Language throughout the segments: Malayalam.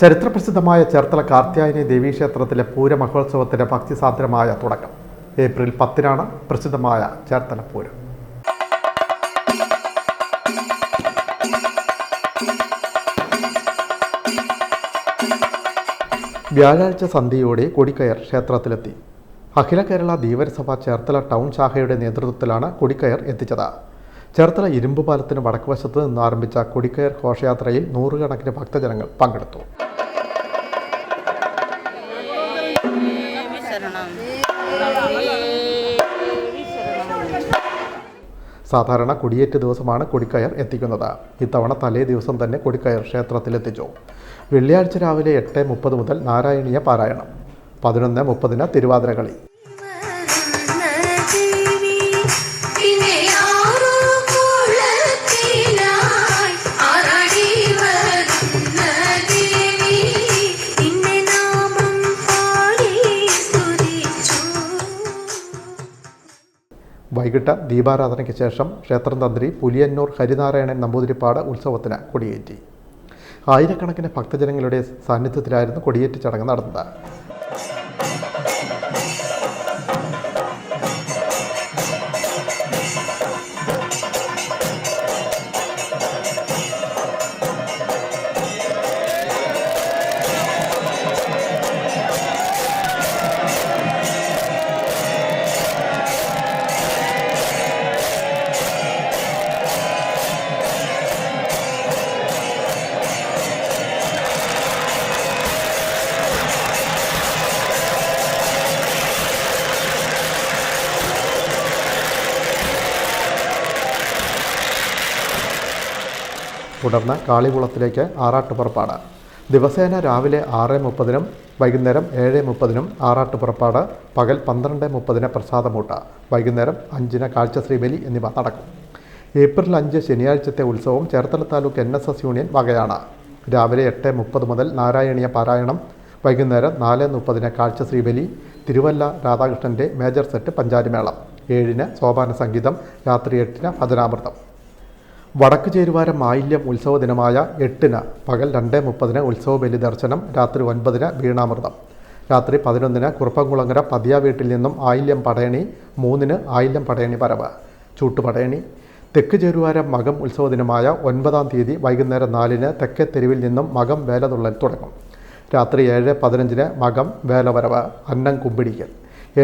ചരിത്രപ്രസിദ്ധമായ ചേർത്തല കാർത്യായനി ദേവീക്ഷേത്രത്തിലെ പൂരമഹോത്സവത്തിന്റെ ഭക്തിസാന്ദ്രമായ തുടക്കം. ഏപ്രിൽ പത്തിനാണ് പ്രസിദ്ധമായ ചേർത്തല പൂരം. വ്യാഴാഴ്ച സന്ധ്യയോടെ കൊടിക്കയർ ക്ഷേത്രത്തിലെത്തി. അഖില കേരള ധീവരസഭ ചേർത്തല ടൗൺ ശാഖയുടെ നേതൃത്വത്തിലാണ് കൊടിക്കയർ എത്തിച്ചത്. ചേർത്തല ഇരുമ്പുപാലത്തിന് വടക്കുവശത്ത് നിന്ന് ആരംഭിച്ച കൊടിക്കയർ ഘോഷയാത്രയിൽ നൂറുകണക്കിന് ഭക്തജനങ്ങൾ പങ്കെടുത്തു. സാധാരണ കൊടിയേറ്റ് ദിവസമാണ് കൊടിക്കയർ എത്തിക്കുന്നത്. ഇത്തവണ തലേ ദിവസം തന്നെ കൊടിക്കയർ ക്ഷേത്രത്തിലെത്തിച്ചു. വെള്ളിയാഴ്ച രാവിലെ എട്ട് മുപ്പത് മുതൽ നാരായണീയ പാരായണം. പതിനൊന്ന് മുപ്പതിന് തിരുവാതിരകളി. വൈകിട്ട് ദീപാരാധനയ്ക്ക് ശേഷം ക്ഷേത്രം തന്ത്രി പുലിയന്നൂർ ഹരിനാരായണൻ നമ്പൂതിരിപ്പാട് ഉത്സവത്തിന് കൊടിയേറ്റി. ആയിരക്കണക്കിന് ഭക്തജനങ്ങളുടെ സാന്നിധ്യത്തിലായിരുന്നു കൊടിയേറ്റ് ചടങ്ങ് നടന്നത്. തുടർന്ന് കാളികുളത്തിലേക്ക് ആറാട്ടുപുറപ്പാട്. ദിവസേന രാവിലെ ആറ് മുപ്പതിനും വൈകുന്നേരം ഏഴ് മുപ്പതിനും ആറാട്ടുപുറപ്പാട് പകൽ പന്ത്രണ്ട് മുപ്പതിന് പ്രസാദമൂട്ട വൈകുന്നേരം അഞ്ചിന് കാഴ്ചശ്രീബലി എന്നിവ നടക്കും. ഏപ്രിൽ അഞ്ച് ശനിയാഴ്ചത്തെ ഉത്സവം Cherthala taluk N S S union വകയാണ്. രാവിലെ എട്ട് മുപ്പത് മുതൽ നാരായണീയ പാരായണം വൈകുന്നേരം നാല് മുപ്പതിന് കാഴ്ചശ്രീബലി തിരുവല്ല രാധാകൃഷ്ണന്റെ മേജർ സെറ്റ് പഞ്ചാരിമേളം ഏഴിന് സോപാന സംഗീതം രാത്രി എട്ടിന് ഭജനാമൃതം. വടക്ക് ചേരുവാര മായില്യം ഉത്സവ ദിനമായ എട്ടിന് പകൽ രണ്ട് മുപ്പതിന് ഉത്സവ ബലി ദർശനം രാത്രി ഒൻപതിന് വീണാമൃതം. രാത്രി പതിനൊന്നിന് കുറുപ്പംകുളങ്ങര പതിയ വീട്ടിൽ നിന്നും ആയില്യം പടയണി മൂന്നിന് ആയില്യം പടയണി പരവ്. ചൂട്ടുപടയണി തെക്ക് ചേരുവാര മകം ഉത്സവ ദിനമായ ഒൻപതാം തീയതി വൈകുന്നേരം നാലിന് തെക്കേ തെരുവിൽ നിന്നും മകം വേലതുള്ളൽ തുടങ്ങും. രാത്രി ഏഴ് പതിനഞ്ചിന് മകം വേലവരവ് അന്നം കുമ്പിടിക്കൽ.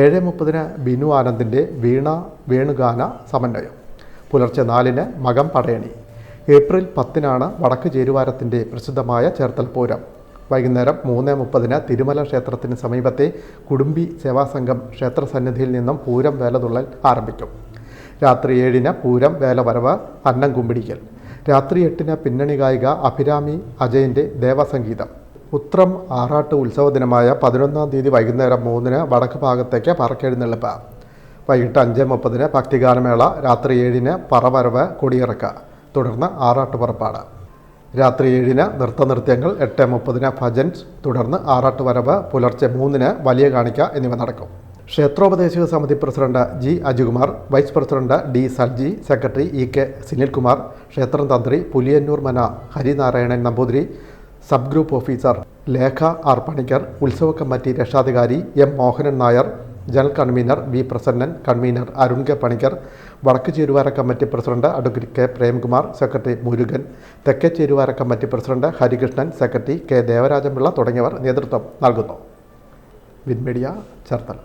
ഏഴ് മുപ്പതിന് ബിനു ആനന്ദിന്റെ വീണ വേണുഗാന സമന്വയം. പുലർച്ചെ നാലിന് മകം പടയണി ഏപ്രിൽ പത്തിനാണ് വടക്ക് ചേരുവാരത്തിന്റെ പ്രസിദ്ധമായ ചേർത്തൽ പൂരം. വൈകുന്നേരം മൂന്ന് മുപ്പതിന് തിരുമല ക്ഷേത്രത്തിന് സമീപത്തെ കുടുംബി സേവാസംഘം ക്ഷേത്ര സന്നിധിയിൽ നിന്നും പൂരം വേലതുള്ളൽ ആരംഭിക്കും. രാത്രി ഏഴിന് പൂരം വേലവരവ് അന്നം കുമ്പിടിക്കൽ രാത്രി എട്ടിന് പിന്നണി ഗായിക അഭിരാമി അജയന്റെ ദേവസംഗീതം. ഉത്രം ആറാട്ട് ഉത്സവ ദിനമായ പതിനൊന്നാം തീയതി വൈകുന്നേരം മൂന്നിന് വടക്ക് ഭാഗത്തേക്ക് പറക്കെഴുന്നള്ളിപ്പ് വൈകിട്ട് അഞ്ച് മുപ്പതിന് ഭക്തിഗാനമേള രാത്രി ഏഴിന് പറവരവ് കൊടിയിറക്ക തുടർന്ന് ആറാട്ട് പുറപ്പാട് രാത്രി ഏഴിന് നൃത്തനൃത്യങ്ങൾ എട്ട് മുപ്പതിന് ഭജൻസ് തുടർന്ന് ആറാട്ട് വരവ് പുലർച്ചെ മൂന്നിന് വലിയ കാണിക്ക എന്നിവ നടക്കും. ക്ഷേത്രോപദേശക സമിതി president G Ajukumar vice president D Salji secretary E K Sunilkumar ക്ഷേത്രം തന്ത്രി Puliyannoor Mana Harinarayanan Namboothiri sub group officer Lekha R Panicker ഉത്സവ കമ്മിറ്റി രക്ഷാധികാരി M Mohanan Nair general convener V Prasannan convener Arun K Panicker വടക്ക് ചേരുവാര committee president advocate K Premkumar secretary Murugan തെക്കേ ചേരുവാര committee president Harikrishnan secretary K Devarajanpillai തുടങ്ങിയവർ നേതൃത്വം നൽകുന്നു. വിൻമീഡിയ ചേർത്തല.